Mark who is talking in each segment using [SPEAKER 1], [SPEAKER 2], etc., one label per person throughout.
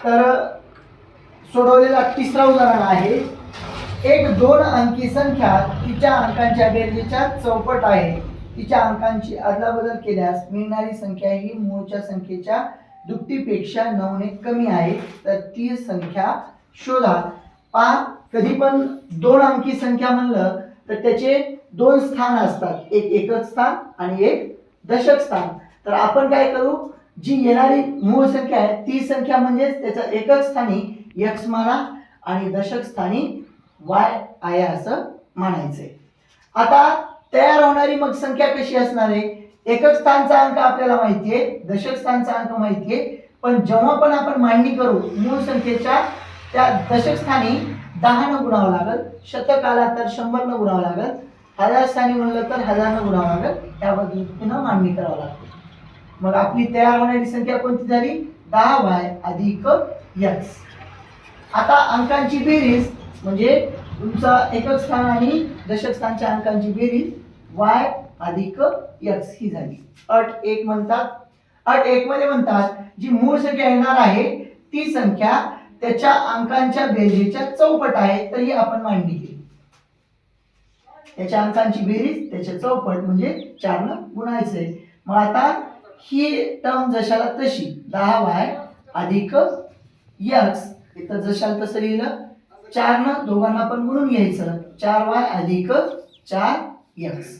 [SPEAKER 1] तर सोडवलेला तिसरा उदाहरण आहे. एक दोन अंकी संख्या तिच्या अंकांच्या बेरजेच्या चौपट आहे. तिच्या अंकांची अदलाबदल केल्यास मिळणारी संख्या ही मूळच्या संख्येच्या दुपटीपेक्षा नऊने कमी आहे. तर ती संख्या शोधा. पहा कधी पण दोन अंकी संख्या म्हणलं तर त्याचे दोन स्थान असतात. एक एकक स्थान आणि एक दशक स्थान. तर आपण काय करू? जी येणारी मूळ संख्या आहे ती संख्या म्हणजेच त्याच्या एकक स्थानी यक्स माना आणि दशक स्थानी वाय आय असं मानायचंय आता तयार होणारी मग संख्या कशी असणार आहे? एकक स्थानचा अंक आपल्याला माहितीये दशक स्थानचा अंक माहितीये पण जेव्हा पण आपण मांडणी करू मूळ संख्येच्या त्या दशक स्थानी दहा न गुणावं लागल शतक आला तर शंभर न गुणावं लागल हजार स्थानी म्हणलं तर हजार न गुणावं लागल त्याबद्दल पद्धतीनं मांडणी करावं लागतं. मग आपली तयार होणारी संख्या कोणती झाली? दहा वाय अधिक यक्स आता अंकांची बेरीज म्हणजे तुमचा एकक स्थान आणि दशक स्थानच्या अंकांची बेरीज वाय अधिक यक्स ही झाली. अट एक म्हणतात. अट एक मध्ये म्हणतात जी मूळ संख्या येणार आहे ती संख्या त्याच्या अंकांच्या बेरीजच्या चौपट आहे तर ही आपण मांडणी केली. त्याच्या अंकांची बेरीज त्याच्या चौपट म्हणजे चारनं गुणायचंय मग आता ही टर्म जशाला तशी दहा वाय अधिक यक्स. इथं जशाला तसं लिहिलं. चारनं दोघांना पण गुणून घ्यायचं. चार वाय अधिक चार यक्स.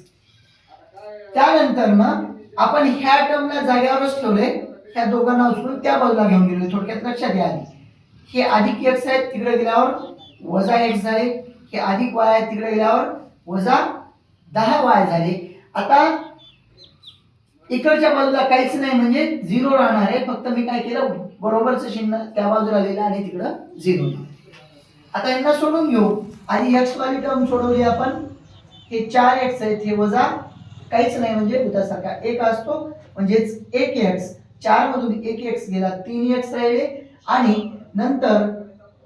[SPEAKER 1] त्यानंतर ना आपण ह्या टर्मला जाग्यावरच ठेवले ह्या दोघांना उचलून त्या बाजूला घेऊन गेलो थोडक्यात लक्षात घ्या आधी. हे अधिक एक्स आहेत तिकडे गेल्यावर वजा एक्स झाले. हे अधिक वाय आहेत तिकडे गेल्यावर वजा दहा वाय झाले. आता इकडच्या बाजूला काहीच नाही म्हणजे झिरो राहणार आहे. फक्त मी काय केलं बरोबरचं चिन्ह त्या बाजूला लिहिलं आणि तिकडं झिरो आता यांना सोडून घेऊ. आणि एक्स वाली टर्म सोडवली आपण. हे चार एक्स आहेत हे वजा काहीच नाही म्हणजे उद्यासारखा एक असतो. म्हणजेच एक एक्स चार मधून एक एक्स गेला तीन एक्स राहिले. आणि नंतर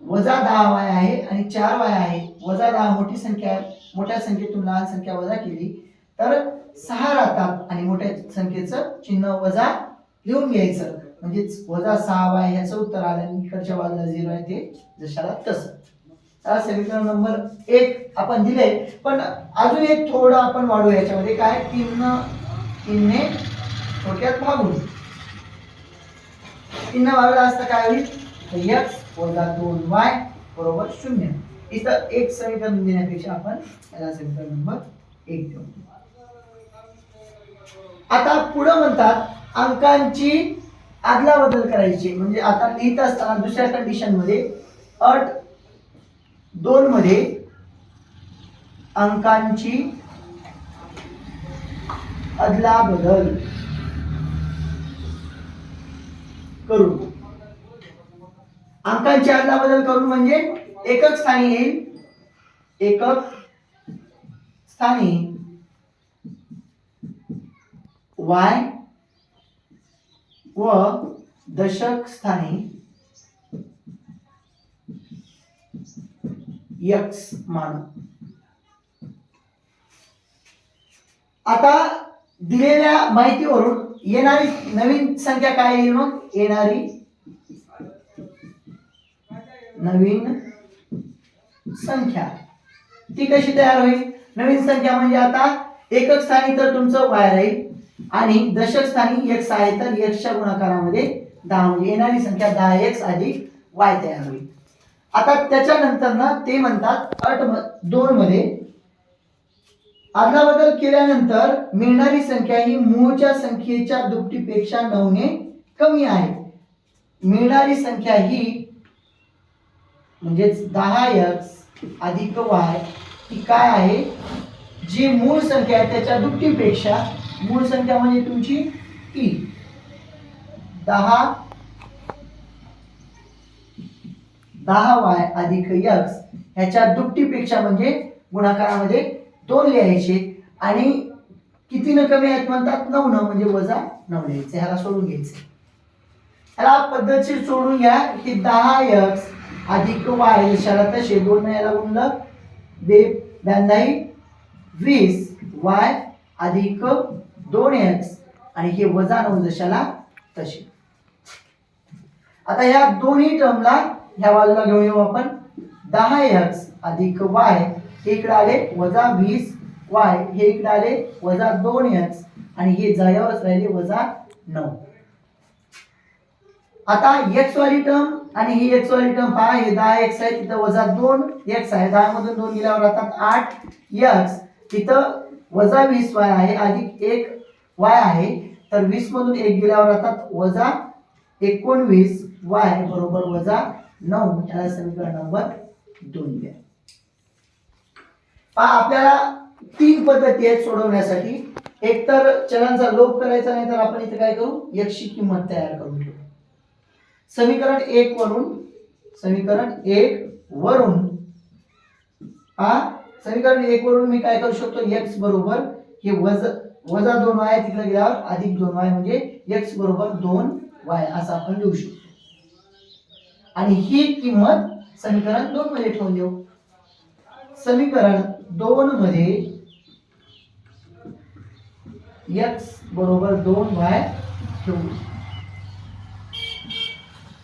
[SPEAKER 1] वजा दहा वाय आहे आणि चार वाय आहे. वजा दहा मोठी संख्या आहे. मोठ्या संख्येतून लहान संख्या वजा केली. तर सहा राहतात आणि मोठ्या संख्येचं चिन्ह वजा लिहून घ्यायचं. म्हणजेच वजा सहा वाय ह्याचं उत्तर आलं इकडच्या बाजूला झिरो आहे ते जशाला तसं. समीकरण नंबर एक आपण दिले पण अजून एक थोडं आपण वाढू याच्यामध्ये काय तीन तीनने थोडक्यात भागून. तीन वाढवलं असतं काय होईल? एक्स वजा दोन वाय बरोबर शून्य. इथं एक समीकरण देण्यापेक्षा आपण याला समीकरण नंबर एक देऊ. आता पुढं म्हणतात अंकांची आदला बदल करायची. म्हणजे आता लिहित असताना दुसऱ्या कंडिशनमध्ये अट दोन मध्ये अंकांची अदला बदल करू अंकांची अदला बदल करून म्हणजे एकक स्थानी येईल एकक स्थानी वाय व दशक स्थानी यक्स मान. आता दिलेल्या माहितीवरून येणारी नवीन संख्या काय येईल मग? येणारी नवीन संख्या. ती कशी तयार होईल? नवीन संख्या म्हणजे आता एकक स्थानी तर तुमचं वाय राहील. आणि दशक स्थानी एक्स आहे तर एक्सच्या गुणाकारामध्ये दहा म्हणजे येणारी संख्या दहा एक्स अधिक वाय तयार होईल. आता त्याच्यानंतर ना ते म्हणतात अट दोन मध्ये. अदलाबदल केल्यानंतर मिळणारी संख्या ही मूळच्या संख्येच्या दुपटीपेक्षा नऊने कमी आहे. मिळणारी संख्या ही म्हणजेच दहा एक्स अधिक वाय ही काय आहे? जी मूळ संख्या आहे त्याच्या दुपटीपेक्षा मूळ संख्या म्हणजे तुमची तीन दहा दहा वाय अधिक यक्स ह्याच्या दुपटीपेक्षा म्हणजे गुणाकारामध्ये दोन लिहायचे आणि किती न कमी आहेत म्हणतात? नऊ न म्हणजे वजा नऊ लिहायचे. ह्याला सोडून घ्यायचे. ह्याला पद्धतशीर सोडून घ्या की दहा यक्स अधिक वाय जशाला तसे दोन याला गुणलं. बे ब्याण्णव वीस वाय अधिक दोन एक्स आणि हे वजा नऊ जशाला तसे आता या दोन्ही टर्मला ह्या बाजूला घेऊन येऊ आपण. दहा एक्स अधिक वाय हे इकडे आले वजा वीस वाय हे इकडे आले वजा दोन एक्स आणि हे जागेवरच राहिले वजा नऊ. आता एक्स वाली टर्म आणि ही एक्स वाली टर्म पहा हे दहा एक्स आहे तिथं वजा दोन एक्स आहे. दहा मधून दोन गेल्यावर राहतात आठ एक्स तिथं वजा वीस वाय आहे अधिक एक वाय आहे तर वीस मधून एक गेल्यावर राहतात वजा एकोणवीस वाय बरोबर वजा नऊ याला समीकरण नंबर दोन द्या. पहा आपल्याला तीन पद्धती आहेत सोडवण्यासाठी. एक तर चलांचा लोप करायचा नाही तर आपण इथे काय करू? एकशी किंमत तयार करून घेऊ. समीकरण एक वरून समीकरण एक वरून हा समीकरण एक वरून मी काय करू शकतो? एक्स बरोबर हे वज वजा दोन वाय तिकडे गेल्यावर अधिक दोन वाय म्हणजे एक्स बरोबर दोन वाय असं आपण लिहू शकतो. आणि ही किंमत समीकरण दोन मध्ये ठेवून देऊ. समीकरण दोन मध्ये एक्स बरोबर दोन वाय ठेवू.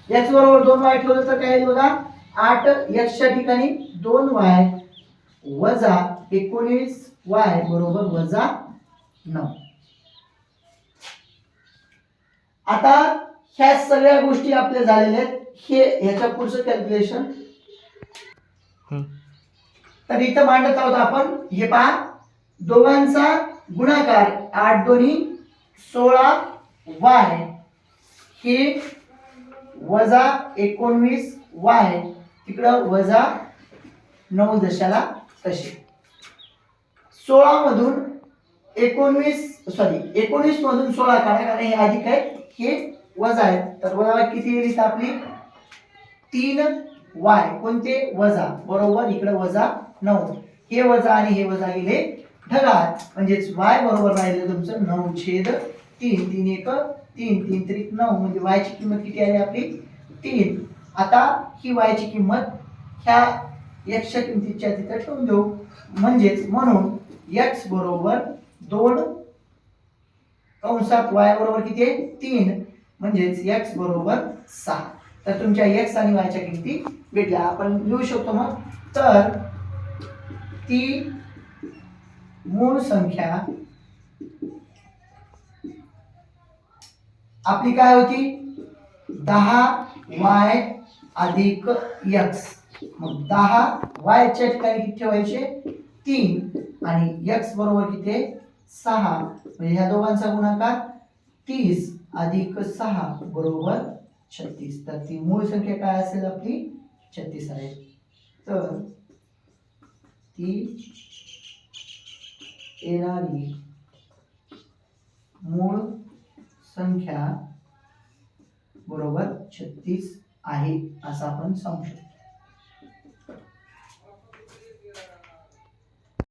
[SPEAKER 1] एक्स बरोबर दोन वाय ठेवलं तर काय येईल बघा? आठ एक्सच्या ठिकाणी दोन वाय वजा एकोणीस वाय बरोबर वजा नऊ आता ह्या सगळ्या गोष्टी आपल्या झालेल्या आहेत. हे ह्याच्या पुढचं कॅल्क्युलेशन तर इथं मांडत आहोत आपण. हे पहा. दोघांचा गुणाकार आठ दोन्ही सोळा वाय हे वजा एकोणवीस वाय तिकडं वजा नऊ दशाला तसे सोळा मधून एकोणवीस सॉरी एकोणीस मधून सोळा काढा कारण हे अधिक आहे हे वजा आहे तर वजाला किती येईल आपली? तीन वाय. कोणते? वजा. बरोबर इकडे वजा नऊ. हे वजा आणि हे वजा गेले ढगात म्हणजेच वाय बरोबर राहिलं तुमचं नऊ छेद तीन. तीन एक तीन तीन त्रिक नऊ. म्हणजे वायची किंमत किती आली आपली? तीन. आता ही वायची किंमत ह्या एक्सच्या किमतीच्या तिथं ठेवून देऊ. म्हणजेच म्हणून एक्स बरोबर दोन कंसात वाय बरोबर किती आहे? तीन. म्हणजेच एक्स बरोबर सहा तर तुमच्या एक्स आणि वायच्या किमती भेटल्या. आपण लिहू शकतो मग. तर ती मूळ संख्या आपली काय होती? दहा वाय अधिक एक्स मग दहा वायच्या ठिकाणी किती ठेवायचे? तीन. आणि एक्स बरोबर किती सहा. म्हणजे ह्या दोघांचा गुणाकार तीस अधिक सहा बरोबर छत्तीस. तर ती मूळ संख्या काय असेल आपली? छत्तीस आहे. तर ती येणारी मूळ संख्या बरोबर छत्तीस आहे असं आपण सांगू शकतो.